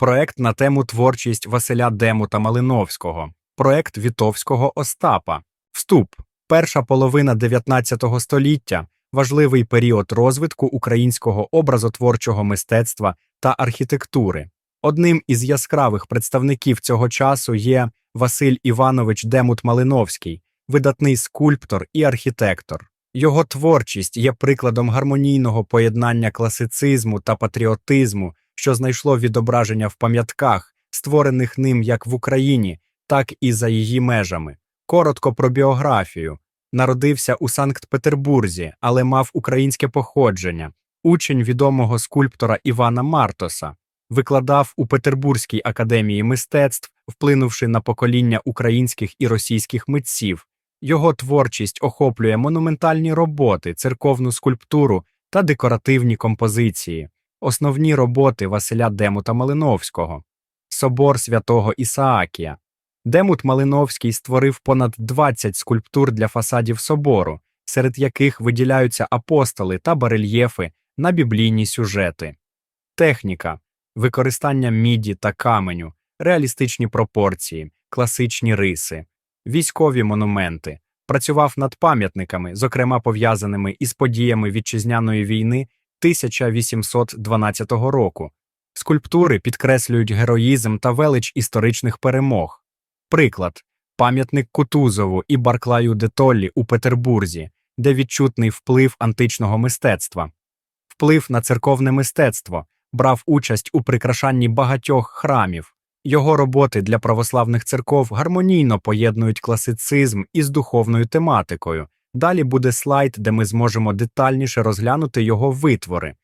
проект на тему творчість Василя Демута Малиновського, проект Вітовського Остапа, вступ, перша половина 19 століття, важливий період розвитку українського образотворчого мистецтва та архітектури. Одним із яскравих представників цього часу є Василь Іванович Демут Малиновський, видатний скульптор і архітектор. Його творчість є прикладом гармонійного поєднання класицизму та патріотизму, що знайшло відображення в пам'ятках, створених ним як в Україні, так і за її межами. Коротко про біографію. Народився у Санкт-Петербурзі, але мав українське походження, учень відомого скульптора Івана Мартоса, викладав у Петербурзькій академії мистецтв, вплинувши на покоління українських і російських митців. Його творчість охоплює монументальні роботи, церковну скульптуру та декоративні композиції, основні роботи Василя Демута Малиновського, Собор святого Ісаакія. Демут Малиновський створив понад 20 скульптур для фасадів собору, серед яких виділяються апостоли та барельєфи на біблійні сюжети. Техніка, використання міді та каменю, реалістичні пропорції, класичні риси, військові монументи, працював над пам'ятниками, зокрема пов'язаними із подіями вітчизняної війни 1812 року. Скульптури підкреслюють героїзм та велич історичних перемог. Приклад пам'ятник Кутузову і Барклаю де Толлі у Петербурзі, де відчутний вплив античного мистецтва, вплив на церковне мистецтво, брав участь у прикрашанні багатьох храмів. Його роботи для православних церков гармонійно поєднують класицизм із духовною тематикою. Далі буде слайд, де ми зможемо детальніше розглянути його витвори.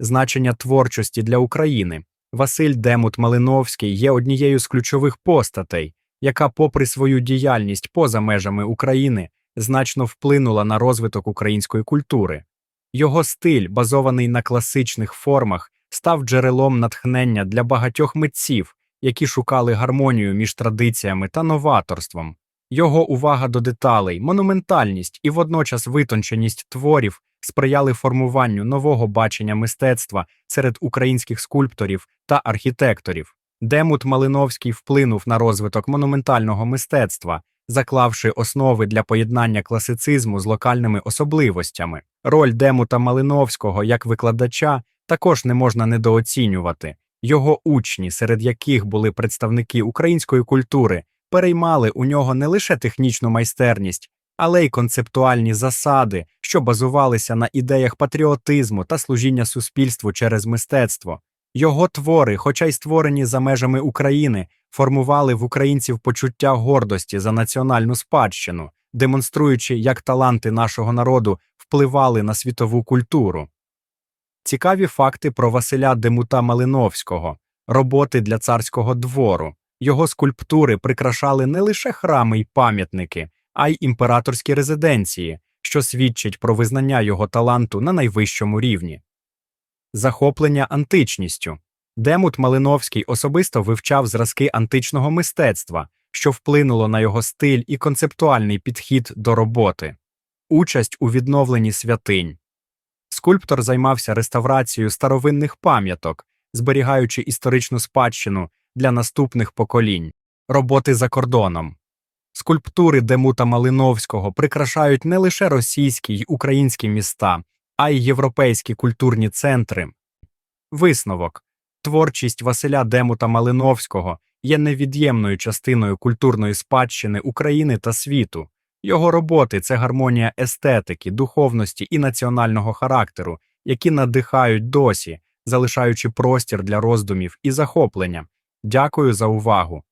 Значення творчості для України. Василь Демут Малиновський є однією з ключових постатей, яка, попри свою діяльність поза межами України, значно вплинула на розвиток української культури. Його стиль, базований на класичних формах, став джерелом натхнення для багатьох митців, які шукали гармонію між традиціями та новаторством. Його увага до деталей, монументальність і водночас витонченість творів сприяли формуванню нового бачення мистецтва серед українських скульпторів та архітекторів. Демут Малиновський вплинув на розвиток монументального мистецтва, заклавши основи для поєднання класицизму з локальними особливостями. Роль Демута Малиновського як викладача також не можна недооцінювати. Його учні, серед яких були представники української культури, переймали у нього не лише технічну майстерність, але й концептуальні засади, що базувалися на ідеях патріотизму та служіння суспільству через мистецтво. Його твори, хоча й створені за межами України, формували в українців почуття гордості за національну спадщину, демонструючи, як таланти нашого народу впливали на світову культуру. Цікаві факти про Василя Демута Малиновського, роботи для царського двору. Його скульптури прикрашали не лише храми й пам'ятники, а й імператорські резиденції, що свідчить про визнання його таланту на найвищому рівні. Захоплення античністю. Демут Малиновський особисто вивчав зразки античного мистецтва, що вплинуло на його стиль і концептуальний підхід до роботи, участь у відновленні святинь. Скульптор займався реставрацією старовинних пам'яток, зберігаючи історичну спадщину для наступних поколінь, роботи за кордоном. Скульптури Демута Малиновського прикрашають не лише російські й українські міста, а й європейські культурні центри. Висновок творчість Василя Демута Малиновського є невід'ємною частиною культурної спадщини України та світу. Його роботи це гармонія естетики, духовності і національного характеру, які надихають досі, залишаючи простір для роздумів і захоплення. Дякую за увагу.